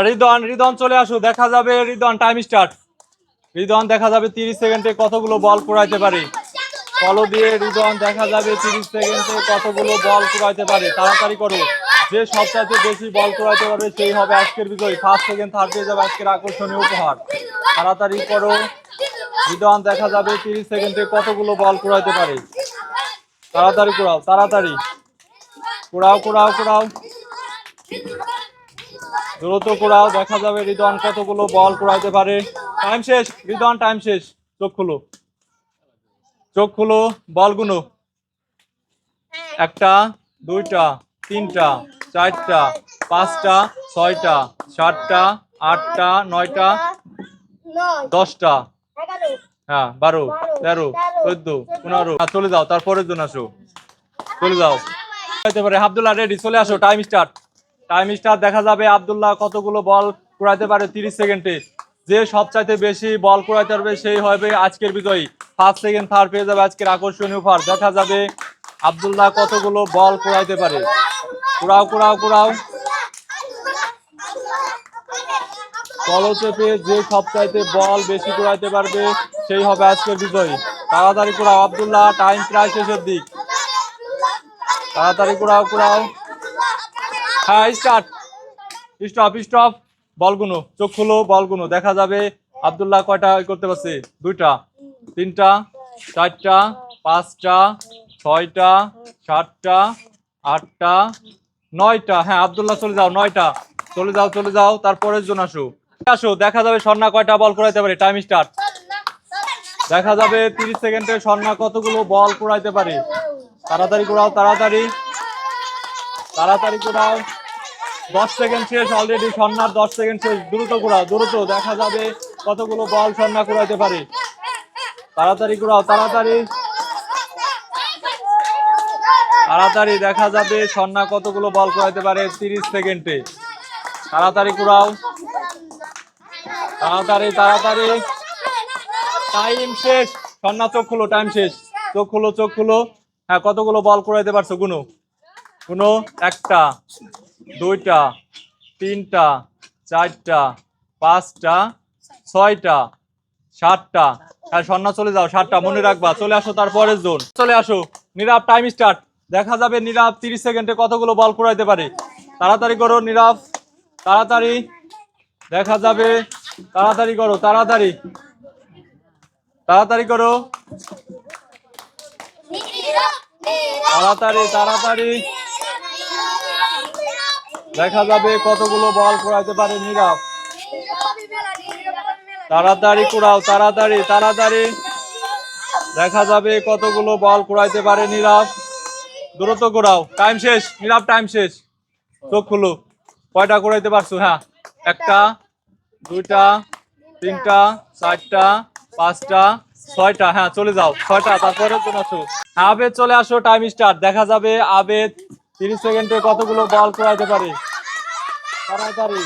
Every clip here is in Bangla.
রিদন রিদন চলে আসো, দেখা যাবে রিদন টাইম স্টার্ট রিদন, দেখা যাবে তিরিশ সেকেন্ডে কতগুলো বল কুড়াইতে পারে? ফলো দিয়ে রিদন, দেখা যাবে তিরিশ সেকেন্ডে কতগুলো বল কুড়াইতে পারে? তাড়াতাড়ি করো। যে সবচাইতে বেশি বল কুড়াইতে পারবে, সেই হবে আজকের বিজয়ী। ফার্স্ট সেকেন্ড থার্ড পেয়ে যাবে আজকের আকর্ষণীয় উপহার। তাড়াতাড়ি করো। রিদন, দেখা যাবে তিরিশ সেকেন্ডে কতগুলো বল কুড়াইতে পারে? তাড়াতাড়ি কুড়াও তাড়াতাড়ি। কুড়াও কুড়াও কুড়াও। দ্রুত কুড়াও দেখা যাবে রিদন কতগুলো বল কুড়াইতে পারে। টাইম শেষ রিদন টাইম শেষ। চোখ খুলো। চোখ খুলো বল গুনো একটা দুইটা তিনটা চারটা পাঁচটা ছয়টা সাতটা আটটা নয়টা দশটা। হ্যাঁ বারো তেরো চোদ্দ পনেরো। হ্যাঁ, চলে যাও তারপরের জন্য আসো। চলে যাও। হতে পারে। রেডি চলে আসো টাইম স্টার্ট টাইম স্টার দেখা যাবে আবদুল্লাহ, কতগুলো বল কুড়াইতে পারে তিরিশ সেকেন্ডে যে সবচাইতে বেশি বল কুড়াইতে পারবে সেই হবে আজকের বিজয়ী। ফার্স্ট সেকেন্ড থার্ড পেয়ে যাবে আজকের আকর্ষণীয় উপহার। দেখা যাবে আবদুল্লাহ কতগুলো বল কুড়াইতে পারে। কুড়াও কুড়াও কুড়াও। কলো চেপে যে সবচাইতে বল বেশি কুড়াইতে পারবে, সেই হবে আজকের বিজয়ী। তাড়াতাড়ি কুড়াও, আবদুল্লাহ টাইম প্রায় শেষের দিক। তাড়াতাড়ি কুড়াও কুড়াও। হ্যাঁ স্টার্ট স্টপ বলগুনো চোখ খুলো বলগুনো দেখা যাবে আবদুল্লাহ কয়টা করতে পারছে? দুইটা। তিনটা, চারটা, পাঁচটা, ছয়টা, সাতটা, আটটা, নয়টা। হ্যাঁ চলে যাও, নয়টা। চলে যাও চলে যাও তারপরের জন আসো। আসো, দেখা যাবে স্বর্ণা কয়টা বল করাইতে পারে? টাইম স্টার্ট দেখা যাবে তিরিশ সেকেন্ডে স্বর্ণা কতগুলো বল করাইতে পারে? তাড়াতাড়ি করাও তাড়াতাড়ি। তাড়াতাড়ি কুড়াও দশ সেকেন্ড শেষ অলরেডি স্বর্ণার দশ সেকেন্ড শেষ। দ্রুত কুড়াও, দ্রুত, দেখা যাবে কতগুলো বল স্বর্ণা কুড়াইতে পারে। তাড়াতাড়ি কুড়াও, তাড়াতাড়ি। তাড়াতাড়ি, দেখা যাবে স্বর্ণা কতগুলো বল কুড়াইতে পারে তিরিশ সেকেন্ডে। তাড়াতাড়ি কুড়াও। তাড়াতাড়ি তাড়াতাড়ি। টাইম শেষ। স্বর্ণা চোখ খুলো, টাইম শেষ। চোখ খুলো চোখ খুলো। হ্যাঁ কতগুলো বল কুড়াইতে পারছ, গুনো? গুনো, একটা। দুইটা তিনটা চারটা পাঁচটা ছয়টা সাতটা। হ্যাঁ স্বর্ণা চলে যাও সাতটা মনে রাখবা। চলে আসো তারপরের জোন। চলে আসো। নীরব টাইম স্টার্ট দেখা যাবে নীরব তিরিশ সেকেন্ডে কতগুলো বল কুড়াইতে পারে। তাড়াতাড়ি করো নীরব। তাড়াতাড়ি। দেখা যাবে। তাড়াতাড়ি করো তাড়াতাড়ি। তাড়াতাড়ি করো। তাড়াতাড়ি তাড়াতাড়ি। দেখা যাবে কতগুলো বল কুড়াইতে পারে নীরব। তাড়াতাড়ি কুড়াও তাড়াতাড়ি তাড়াতাড়ি। দেখা যাবে কতগুলো বল কুড়াইতে পারে নীরব। দ্রুত কুড়াও টাইম শেষ, নীরব টাইম শেষ। চোখ খুলো, কয়টা কুড়াইতে পারছ? হ্যাঁ একটা, দুইটা, তিনটা, চারটা, পাঁচটা, ছয়টা। হ্যাঁ চলে যাও, ছয়টা তারপরে চলে আসো হ্যাঁ আবেদ, চলে আসো টাইম স্টার্ট দেখা যাবে আবেদ তিরিশ সেকেন্ডে কতগুলো বল কুড়াইতে পারে? তাড়াতাড়ি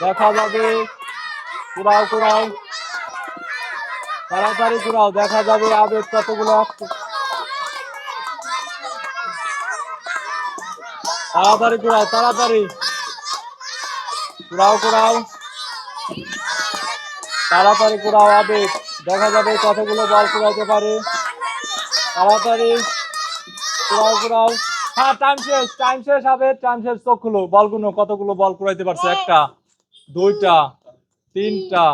দেখা যাবে। কুড়াও কুড়াও তাড়াতাড়ি কুড়াও দেখা যাবে আবেদ কতগুলো। তাড়াতাড়ি কুড়াও তাড়াতাড়ি। কুড়াও কুড়াও তাড়াতাড়ি কুড়াও আবেদ দেখা যাবে কতগুলো বল কুড়াইতে পারে। তাড়াতাড়ি। হ্যাঁ টাইম শেষ টাইম শেষ হবে টাইম শেষ, চোখ খুলো বলগুলো কতগুলো বল পারছে? একটা, দুইটা, তিনটা,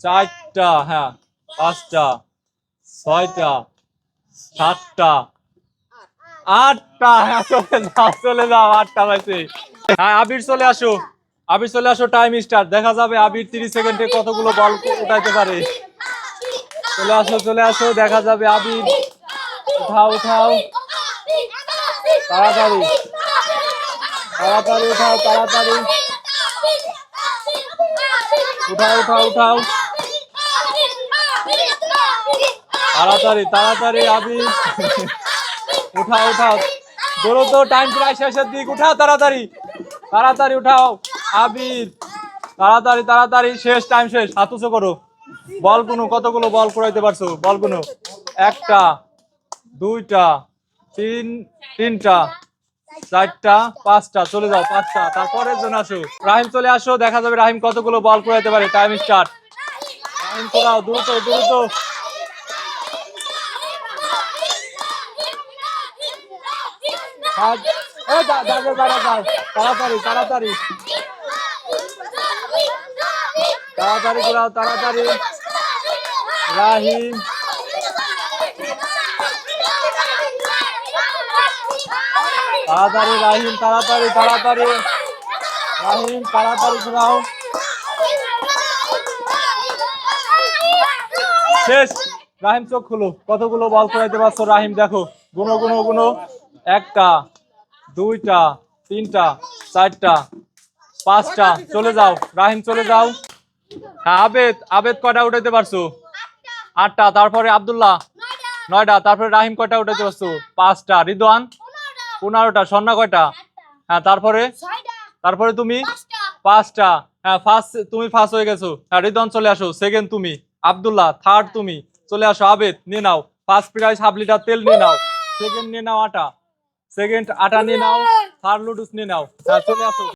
চারটা হ্যাঁ পাঁচটা, ছয়টা, সাতটা, আটটা হ্যাঁ চলে চলে যাও, আটটা হ্যাঁ আবির চলে আসো, আবির চলে আসো টাইম স্টার্ট দেখা যাবে আবির তিরিশ সেকেন্ডে কতগুলো বল উঠাইতে পারে। চলে আসো চলে আসো, দেখা যাবে আবির। উঠাও উঠাও। তাড়াতাড়ি। তাড়াতাড়ি উঠাও তাড়াতাড়ি। উঠাও উঠাও উঠাও। তাড়াতাড়ি তাড়াতাড়ি আবির উঠাও উঠাও। তো টাইম প্রায় শেষের দিক। উঠাও, তাড়াতাড়ি। তাড়াতাড়ি উঠাও আবির তাড়াতাড়ি তাড়াতাড়ি। শেষ টাইম শেষ। হাত উঁচু করো। বল কোনো, কতগুলো বল করাইতে পারছ? বল কোনো। একটা, দুইটা তিন, তিনটা, চারটা, পাঁচটা, চলে যাও, পাঁচটা। তারপরের জন আসো। রাহিম, চলে আসো। দেখা যাবে রাহিম কতগুলো বল করাইতে পারে। টাইম স্টার্ট রাহিম করাও দ্রুত দ্রুত। তাড়াতাড়ি তাড়াতাড়ি। তাড়াতাড়ি করাও তাড়াতাড়ি। রাহিম তাড়াতাড়ি, রাহিম, তাড়াতাড়ি তাড়াতাড়ি। রাহিম, তাড়াতাড়ি করাও শেষ। রাহিম চোখ খুলো। কতগুলো বল করাইতে পারছ? রাহিম, দেখো। গুনো গুনো গুনো। একটা, দুইটা, তিনটা, চারটা, পাঁচটা। চলে যাও। রাহিম, চলে যাও। হ্যাঁ আবেদ আবেদ কয়টা উঠাইতে পারছ? আটটা। তারপরে আব্দুল্লাহ, নয়টা। তারপরে রাহিম কয়টা উঠাইতে পারছ? পাঁচটা। রিদওয়ান পনেরোটা স্বর্ণা কয়টা? হ্যাঁ তারপরে? তারপরে তুমি? পাঁচটা। হ্যাঁ ফার্স্ট তুমি ফার্স্ট হয়ে গেছো। হ্যাঁ রিদন চলে আসো। সেকেন্ড তুমি। আবদুল্লাহ থার্ড তুমি। চলে আসো আবেদ নিয়ে নাও। ফার্স্ট প্রাইজ হাফ লিটার তেল নিয়ে নাও। সেকেন্ড নিয়ে নাও আটা। সেকেন্ড আটা নিয়ে নাও। থার্ড লুডুস নিয়ে নাও। হ্যাঁ চলে আসো।